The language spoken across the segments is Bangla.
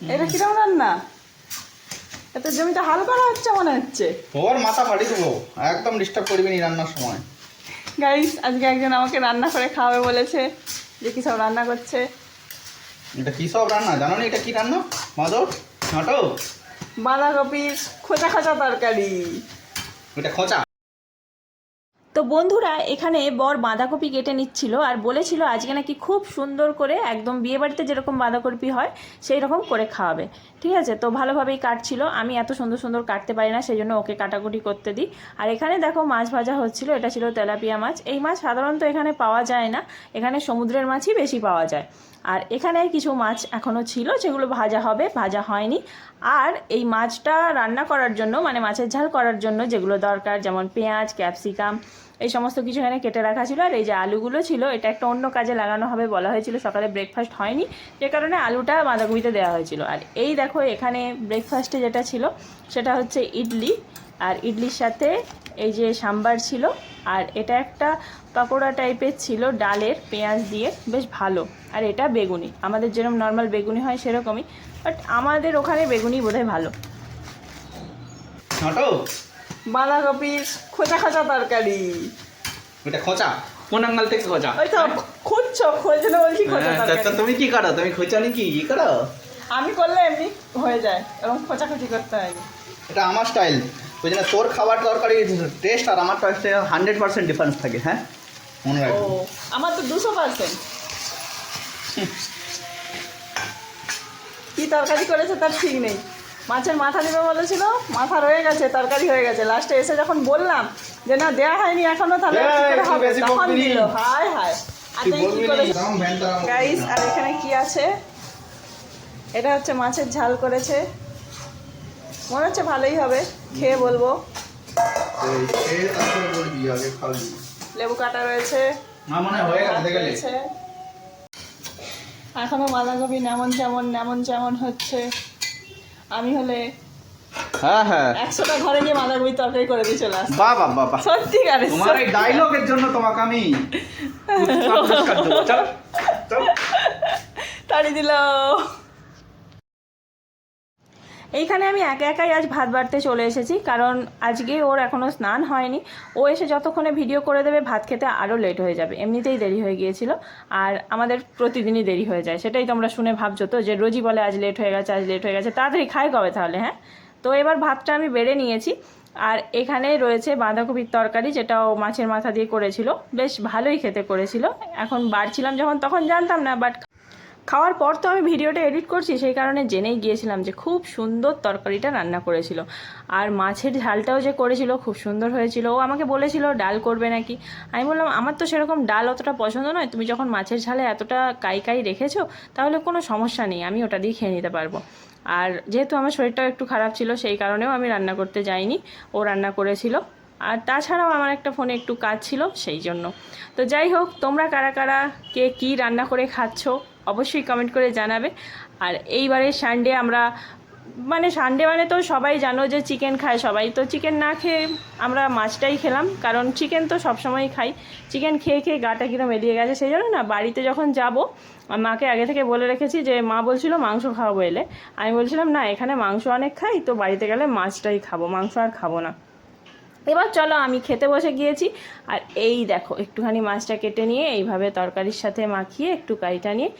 এটা কিরম রান্না? এত জমিটা হাল করা হচ্ছে মনে হচ্ছে। ওর মাথা ফাটিয়ে দেবো। একদম ডিস্টার্ব করবি নি রান্নার সময়। গাইস আজকে একজন আমাকে রান্না করে খাওয়াবে বলেছে যে কি সব রান্না করছে। এটা কী সব রান্না? জানো না এটা কি রান্না? মাধব নাটক? বাঁধাকপির খোঁচা খোঁচা তরকারি। এটা খোঁচা? তো বন্ধুরা, এখানে বর বাঁধাকপি কেটে নিচ্ছিল আর বলেছিল আজকে নাকি খুব সুন্দর করে একদম বিয়েবাড়িতে যেরকম বাঁধাকপি হয় সেই রকম করে খাওয়াবে। ঠিক আছে? তো ভালোভাবেই কাটছিল। আমি এত সুন্দর সুন্দর কাটতে পারি না সেই জন্য ওকে কাটাকুটি করতে দিই। আর এখানে দেখো মাছ ভাজা হচ্ছিল, এটা ছিল তেলাপিয়া মাছ। এই মাছ সাধারণত এখানে পাওয়া যায় না, এখানে সমুদ্রের মাছই বেশি পাওয়া যায়। আর এখানে কিছু মাছ এখনও ছিল, যেগুলো ভাজা হবে, ভাজা হয়নি। আর এই মাছটা রান্না করার জন্য মানে মাছের ঝাল করার জন্য যেগুলো দরকার, যেমন পেঁয়াজ, ক্যাপসিকাম এই সমস্ত কিছু এখানে কেটে রাখা ছিল আর এই যে আলুগুলো ছিল, এটা একটা অন্য কাজে লাগানো হবে বলা হয়েছিল, সকালে ব্রেকফাস্ট হয়নি। যে কারণে আলুটা বাঁধাকপিতে দেওয়া হয়েছিল। আর এই দেখো এখানে ব্রেকফাস্টে যেটা ছিল, সেটা হচ্ছে ইডলি। আর ইডলির সাথে এই যে সাম্বার ছিল। আর এটা একটা পকোড়া টাইপের ছিল, ডালের পেঁয়াজ দিয়ে। বেশ ভালো। আর এটা বেগুনি। আমাদের যেরকম নর্মাল বেগুনি হয় সেরকমই। বাট আমাদের ওখানে বেগুনি বোধহয় ভালো। বাঁধাকপির খোঁচা খোঁচা তরকারি। এটা খোঁচা? কোন আঙ্গাল থেকে খোঁচা? ওই তো খুঁজছো খোঁজলে বলছি খোঁচা হ্যাঁ, তরকারি। তুমি কি করো? তুমি খোঁচা নি কি? করো? আমি করলে এমনি হয়ে যায় এবং খোঁচাখুচি করতে হয়নি এটা আমার স্টাইল ওই জন্য তোর খাবার তরকারি টেস্ট আর আমার টেস্টে হান্ড্রেড পার্সেন্ট ডিফারেন্স থাকে হ্যাঁ? মনে রাখব। আমার তো দুশো পার্সেন্ট কি তরকারি করেছে তার ঠিক নেই। মাছের মাথা দেবে বলেছিল মাথা রয়ে গেছে তরকারি হয়ে গেছে। লাস্টে এসে যখন বললাম যে না দেয়া হয়নি এখনও তাহলে কি করে হবে? তখন দিল হায় হায়। গাইস আর এখানে কি আছে? এটা হচ্ছে মাছের ঝাল করেছে। মনে হচ্ছে ভালোই হবে খেয়ে বলব। লেবু কাটা রয়েছে। হয়। রয়েছে। এখনও বাঁধাকপি নেমন যেমন নেমন যেমন হচ্ছে। আমি হলে হ্যাঁ হ্যাঁ। একশোটা ঘরে গিয়ে বাঁধাকপি তরকারি করে দিয়ে চলে বাহ বাহ তোমার এই ডায়লগের জন্য তোমাকে আমি তাড়ি দিল এইখানে আমি একা একাই আজ ভাত বাড়তে চলে এসেছি, কারণ আজকে ওর এখনও স্নান হয়নি। ও এসে যতক্ষণে ভিডিও করে দেবে, ভাত খেতে আরও লেট হয়ে যাবে। এমনিতেই দেরি হয়ে গিয়েছিল, আর আমাদের প্রতিদিনই দেরি হয়ে যায়। সেটাই তোমরা শুনে ভাবছ তো, যে রোজই বলে আজ লেট হয়ে গেছে, আজ লেট হয়ে গেছে। তাড়াতাড়ি খাই কবে তাহলে হ্যাঁ? তো এবার ভাতটা আমি বেড়ে নিয়েছি, আর এখানে রয়েছে বাঁধাকপির তরকারি যেটা ও মাছের মাথা দিয়ে করেছিল। বেশ ভালোই খেতে করেছিল। এখন বাড়ছিলাম যখন, তখন জানতাম না বাট খাওয়ার পর তো আমি ভিডিওটা এডিট করছি, সেই কারণে জেনেই গিয়েছিলাম যে খুব সুন্দর তরকারিটা রান্না করেছিল। আর মাছের ঝালটাও যে করেছিল খুব সুন্দর হয়েছিল। ও আমাকে বলেছিল, ডাল করবে নাকি? আমি বললাম, আমার তো সেরকম ডাল অতটা পছন্দ নয়। তুমি যখন মাছের ঝালে এতটা কাই কাই রেখেছো, তাহলে কোনো সমস্যা নেই, আমি ওটা দিয়ে খেয়ে নিতে পারব। আর যেহেতু আমার শরীরটাও একটু খারাপ ছিল, সেই কারণেও আমি রান্না করতে যাইনি। ও রান্না করেছিল। আর তাছাড়াও আমার একটা ফোনে একটু কাজ ছিল, সেই জন্য। তো যাই হোক, তোমরা কারা কারা, কে কী রান্না করে খাচ্ছ অবশ্যই কমেন্ট করে জানাবে। আর এইবারে সানডে আমরা মানে সানডে মানে তো সবাই জানো যে চিকেন খায় সবাই। তো চিকেন না খেয়ে আমরা মাছটাই খেলাম, কারণ চিকেন তো সবসময়ই খাই। চিকেন খেয়ে খেয়ে গাটা কিরম এলিয়ে গেছে, সেই জন্য না বাড়িতে যখন যাব মাকে আগে থেকে বলে রেখেছি যে, মা বলছিল মাংস খাওয়াবো এলে। আমি বলছিলাম, না, এখানে মাংস অনেক খাই, তো বাড়িতে গেলে মাছটাই খাব, মাংস আর খাব না। এবার চলো আমি খেতে বসে গিয়েছি। আর এই দেখো, একটুখানি মাছটা কেটে নিয়ে এইভাবে তরকারির সাথে মাখিয়ে একটু কারিটা নিয়ে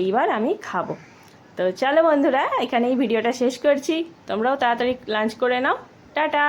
এইবার আমি খাব। তো চলো বন্ধুরা, এখানেই ভিডিওটা শেষ করছি। তোমরাও তাড়াতাড়ি লাঞ্চ করে নাও। টাটা!